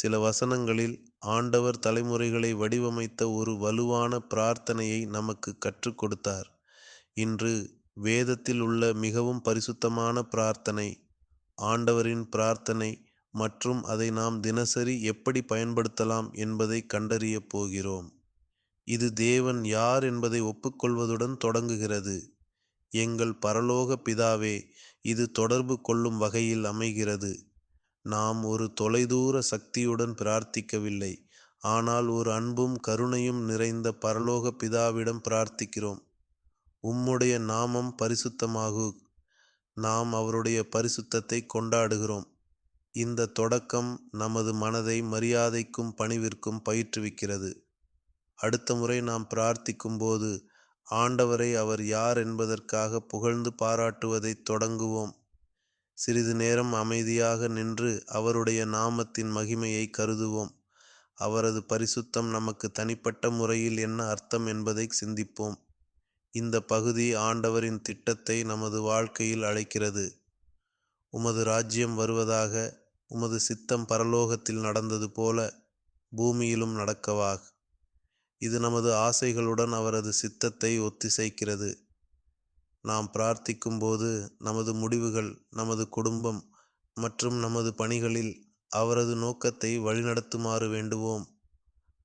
சில வசனங்களில் ஆண்டவர் தலைமுறைகளை வடிவமைத்த ஒரு வலுவான பிரார்த்தனையை நமக்கு கற்றுக் கொடுத்தார். இன்று வேதத்தில் உள்ள மிகவும் பரிசுத்தமான பிரார்த்தனை ஆண்டவரின் பிரார்த்தனை மற்றும் அதை நாம் தினசரி எப்படி பயன்படுத்தலாம் என்பதை கண்டறியப் போகிறோம். இது தேவன் யார் என்பதை ஒப்புக்கொள்வதுடன் தொடங்குகிறது. எங்கள் பரலோக பிதாவே இது தொடர்பு கொள்ளும் வகையில் அமைகிறது. நாம் ஒரு தொலைதூர சக்தியுடன் பிரார்த்திக்கவில்லை. ஆனால் ஒரு அன்பும் கருணையும் நிறைந்த பரலோக பிதாவிடம் பிரார்த்திக்கிறோம். உம்முடைய நாமம் பரிசுத்தமாகு. நாம் அவருடைய பரிசுத்தத்தை கொண்டாடுகிறோம். இந்த தொடக்கம் நமது மனதை மரியாதைக்கும் பணிவிற்கும் பயிற்றுவிக்கிறது. அடுத்த முறை நாம் பிரார்த்திக்கும் போது ஆண்டவரை அவர் யார் என்பதற்காக புகழ்ந்து பாராட்டுவதை தொடங்குவோம். சிறிது நேரம் அமைதியாக நின்று அவருடைய நாமத்தின் மகிமையை கருதுவோம். அவரது பரிசுத்தம் நமக்கு தனிப்பட்ட முறையில் என்ன அர்த்தம் என்பதை சிந்திப்போம். இந்த பகுதி ஆண்டவரின் திட்டத்தை நமது வாழ்க்கையில் அழைக்கிறது. உமது ராஜ்யம் வருவதாக உமது சித்தம் பரலோகத்தில் நடந்தது போல பூமியிலும் நடக்கவாக. இது நமது ஆசைகளுடன் அவரது சித்தத்தை ஒத்திசைக்கிறது. நாம் பிரார்த்திக்கும்போது நமது முடிவுகள் நமது குடும்பம் மற்றும் நமது பணிகளில் அவரது நோக்கத்தை வழிநடத்துமாறு வேண்டுவோம்.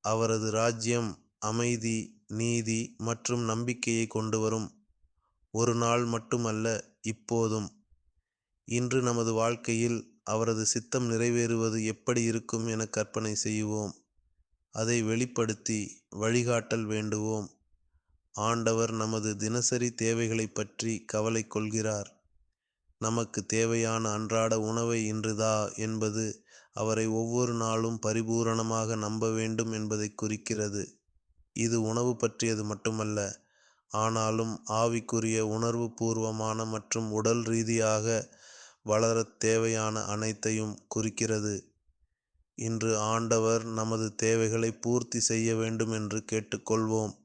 அவரது ராஜ்யம் அமைதி நீதி மற்றும் நம்பிக்கையை கொண்டு வரும். ஒரு நாள் மட்டுமல்ல இப்போதும். இன்று நமது வாழ்க்கையில் அவரது சித்தம் நிறைவேறுவது எப்படி இருக்கும் என கற்பனை செய்வோம். அதை வெளிப்படுத்தி வழிகாட்டல் வேண்டுவோம். ஆண்டவர் நமது தினசரி தேவைகளை பற்றி கவலை கொள்கிறார். நமக்கு தேவையான அன்றாட உணவை இன்றுதா என்பது அவரை ஒவ்வொரு நாளும் பரிபூரணமாக நம்ப வேண்டும் என்பதை குறிக்கிறது. இது உணவு பற்றியது மட்டுமல்ல ஆனாலும் ஆவிக்குரிய உணர்வு பூர்வமான மற்றும் உடல் ரீதியாக வளரத் தேவையான அனைத்தையும் குறிக்கிறது. இன்று ஆண்டவர் நமது தேவைகளை பூர்த்தி செய்ய வேண்டும் என்று கேட்டுக்கொள்வோம்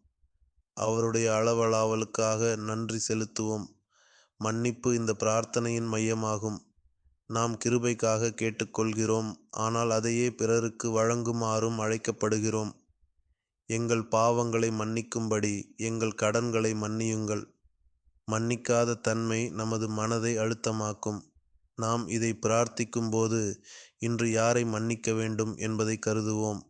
அவருடைய அளவளாவலுக்காக நன்றி செலுத்துவோம். மன்னிப்பு இந்த பிரார்த்தனையின் மையமாகும். நாம் கிருபைக்காக கேட்டுக்கொள்கிறோம். ஆனால் அதையே பிறருக்கு வழங்குமாறும் அழைக்கப்படுகிறோம். எங்கள் பாவங்களை மன்னிக்கும்படி எங்கள் கடன்களை மன்னியுங்கள். மன்னிக்காத தன்மை நமது மனதை அழுத்தமாக்கும். நாம் இதை பிரார்த்திக்கும்போது இன்று யாரை மன்னிக்க வேண்டும் என்பதை கருதுவோம்.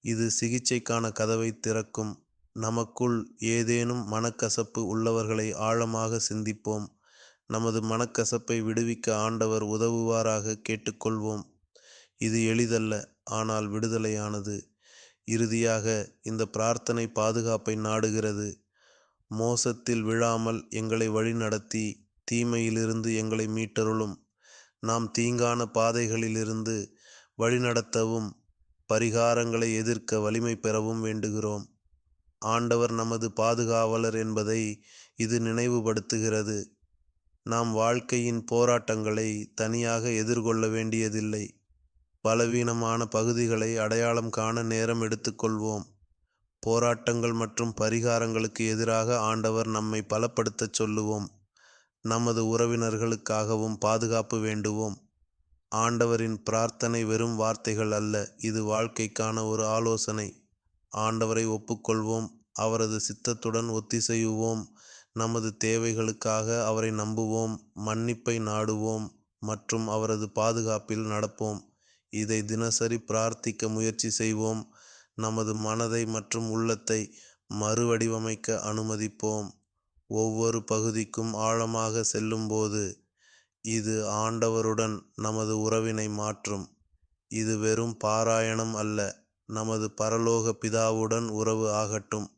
இது சிகிச்சைக்கான கதவை திறக்கும். நமக்குள் ஏதேனும் மனக்கசப்பு உள்ளவர்களை ஆழமாக சிந்திப்போம். நமது மனக்கசப்பை விடுவிக்க ஆண்டவர் உதவுவாராக கேட்டுக்கொள்வோம். இது எளிதல்ல ஆனால் விடுதலையானது. இறுதியாக இந்த பிரார்த்தனை பாதுகாப்பை நாடுகிறது. மோசத்தில் விழாமல் எங்களை வழிநடத்தி தீமையிலிருந்து எங்களை மீட்டருளும். நாம் தீங்கான பாதைகளிலிருந்து வழிநடத்தவும் பரிகாரங்களை எதிர்க்க வலிமை பெறவும் வேண்டுகிறோம். ஆண்டவர் நமது பாதுகாவலர் என்பதை இது நினைவுபடுத்துகிறது. நாம் வாழ்க்கையின் போராட்டங்களை தனியாக எதிர்கொள்ள வேண்டியதில்லை. பலவீனமான பகுதிகளை அடையாளம் காண நேரம் எடுத்துக்கொள்வோம். போராட்டங்கள் மற்றும் பரிகாரங்களுக்கு எதிராக ஆண்டவர் நம்மை பலப்படுத்தச் சொல்லுவோம். நமது உறவினர்களுக்காகவும் பாதுகாப்பு வேண்டுவோம். ஆண்டவரின் பிரார்த்தனை வெறும் வார்த்தைகள் அல்ல இது வாழ்க்கைக்கான ஒரு ஆலோசனை. ஆண்டவரை ஒப்புக்கொள்வோம். அவரது சித்தத்துடன் ஒத்திசைவோம் நமது தேவைகளுக்காக அவரை நம்புவோம். மன்னிப்பை நாடுவோம் மற்றும் அவரது பாதுகாப்பில் நடப்போம். இதை தினசரி பிரார்த்திக்க முயற்சி செய்வோம். நமது மனதை மற்றும் உள்ளத்தை மறுவடிவமைக்க அனுமதிப்போம். ஒவ்வொரு பகுதிக்கும் ஆழமாக செல்லும்போது இது ஆண்டவருடன் நமது உறவினை மாற்றும். இது வெறும் பாராயணம் அல்ல. நமது பரலோக பிதாவுடன் உறவு ஆகட்டும்.